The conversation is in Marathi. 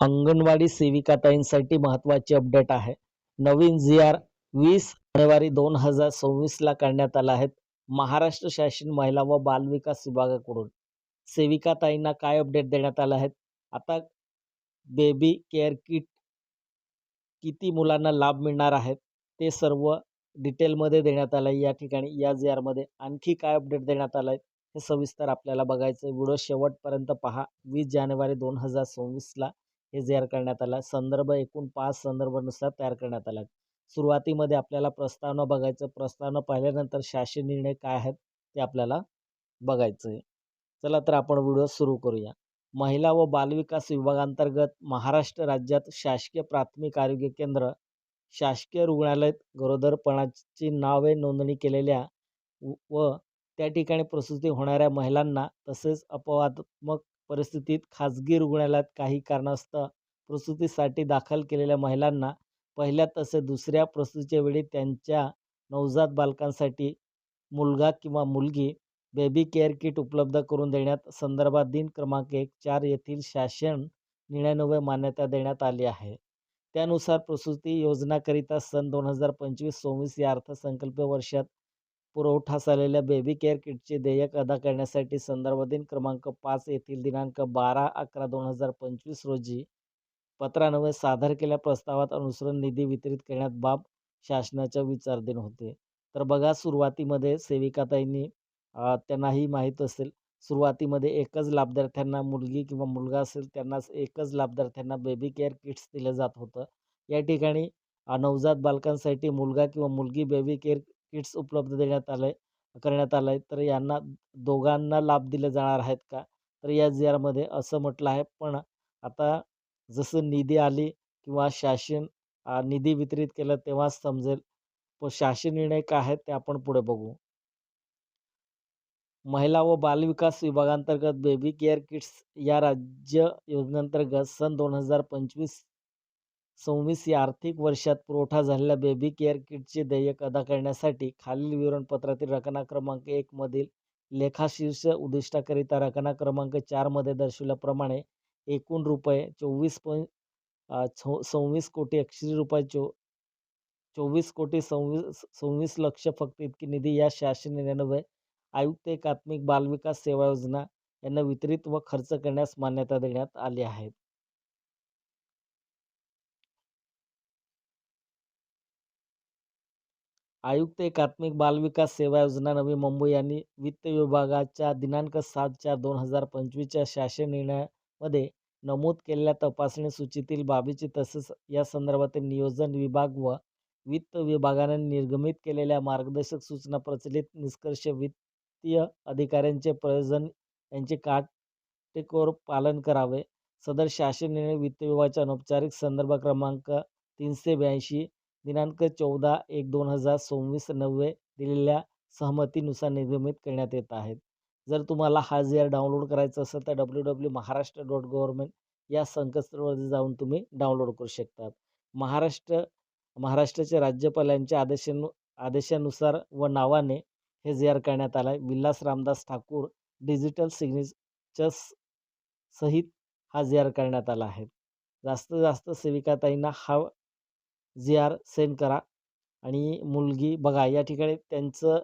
अंगणवाडी सेविकाताईंसाठी महत्त्वाची अपडेट आहे. नवीन जी आर वीस जानेवारी दोन हजार सव्वीसला काढण्यात आला आहेत महाराष्ट्र शासन महिला व बालविकास विभागाकडून सेविकाताईंना काय अपडेट देण्यात आला आहे आता बेबी केअर किट किती मुलांना लाभ मिळणार आहेत ते सर्व डिटेलमध्ये देण्यात आलं आहे. या ठिकाणी या जी आरमध्ये आणखी काय अपडेट देण्यात आलं आहे हे सविस्तर आपल्याला बघायचं आहे व्हिडिओ शेवटपर्यंत पहा. वीस जानेवारी दोन हजार सव्वीसला हे जे करण्यात आला. संदर्भ एकूण पाच संदर्भानुसार तयार करण्यात आला. सुरुवातीमध्ये आपल्याला प्रस्तावना बघायचं प्रस्तावना पाहिल्यानंतर शासन निर्णय काय आहेत ते आपल्याला बघायचं आहे चला तर आपण व्हिडिओ सुरू करूया. महिला व बालविकास विभागांतर्गत महाराष्ट्र राज्यात शासकीय प्राथमिक आरोग्य केंद्र शासकीय रुग्णालयात गरोदरपणाची नावे नोंदणी केलेल्या व त्या ठिकाणी प्रसूती होणाऱ्या महिलांना तसेच अपवादात्मक परिस्थितीत खाजगी रुग्णालयात काही कारणास्तव प्रसूतीसाठी दाखल केलेल्या महिलांना पहिल्या तसेच दुसऱ्या प्रसूतीच्या वेळी त्यांच्या नवजात बालकांसाठी मुलगा किंवा मुलगी बेबी केअर किट उपलब्ध करून देण्यात संदर्भात दिन क्रमांक एक चार येथील शासन निर्णयान्वये मान्यता देण्यात आली आहे. त्यानुसार प्रसूती योजनाकरिता सन दोन हजार पंचवीस सव्वीस या अर्थसंकल्पीय वर्षात पुरवठा झालेल्या बेबी केअर किटचे देयक अदा करण्यासाठी संदर्भ दिन क्रमांक पाच येथील दिनांक बारा अकरा दोन हजार पंचवीस रोजी पत्रान्वये सादर केल्या प्रस्तावात अनुसरण निधी वितरित करण्यात बाब शासनाच्या विचारधीन होते. तर बघा सुरुवातीमध्ये सेविकाताईंनी त्यांनाही माहीत असेल सुरुवातीमध्ये एकच लाभार्थ्यांना मुलगी किंवा मुलगा असेल त्यांनाच एकच लाभार्थ्यांना बेबी केअर किट्स दिलं जात होतं. या ठिकाणी नवजात बालकांसाठी मुलगा किंवा मुलगी बेबी केअर किट्स उपलब्ध देण्यात आलं आहे करण्यात आलं आहे तर यांना दोघांना लाभ दिले जाणार आहेत का? तर या जी आरमध्ये असं म्हटलं आहे. पण आता जसं निधी आली किंवा शासन निधी वितरित केलं तेव्हाच समजेल. व शासन निर्णय काय आहेत ते आपण पुढे बघू. महिला व बालविकास विभागांतर्गत बेबी केअर किट्स या राज्य योजनेअंतर्गत सन दोन हजार पंचवीस सव्वीस या आर्थिक वर्षात पुरवठा झालेल्या बेबी केअर किटचे देयक अदा करण्यासाठी खालील विवरणपत्रातील रकना क्रमांक एकमधील लेखाशीर्ष उद्दिष्टाकरिता रकना क्रमांक चारमध्ये दर्शविल्याप्रमाणे एकूण रुपये चोवीस पॉईंट छो सव्वीस कोटी एकशे रुपये चो चोवीस कोटी सव्वीस सव्वीस लक्ष फक्त इतकी निधी या शहाशे निन्यानवे आयुक्त एकात्मिक बालविकास सेवा योजना यांना वितरित व खर्च करण्यास मान्यता देण्यात आली आहे. आयुक्त एकात्मिक बालविकास सेवा योजना नवी मुंबई यांनी वित्त विभागाच्या दिनांक सात चार दोन हजार पंचवीसच्या शासन निर्णयामध्ये नमूद केलेल्या तपासणी सूचीतील बाबीची तसेच या संदर्भातील नियोजन विभाग व वित्त विभागाने निर्गमित केलेल्या मार्गदर्शक सूचना प्रचलित निष्कर्ष वित्तीय अधिकाऱ्यांचे प्रयोजन यांचे काटेकोर पालन करावे. सदर शासन निर्णय वित्त विभागाच्या अनौपचारिक संदर्भ क्रमांक तीनशे ब्याऐंशी दिनांक चौदा एक दोन हजार सव्वीस नव्वे दिलेल्या सहमतीनुसार निर्गमित करण्यात येत आहेत. जर तुम्हाला हा जी आर डाउनलोड करायचा असेल तर W W Maharashtra dot government या संकेतस्थळावर जाऊन तुम्ही डाउनलोड करू शकतात. महाराष्ट्र महाराष्ट्राचे राज्यपाल यांच्या आदेशानु आदेशानुसार व नावाने हे जी आर करण्यात आलं आहे विलास रामदास ठाकूर डिजिटल सिग्नेचर्स सहित हा जी आर करण्यात आला आहे. जास्तीत जास्त सेविकाताईंना हा जी आर सेंड करा आणि मुलगी बघा या ठिकाणी त्यांचं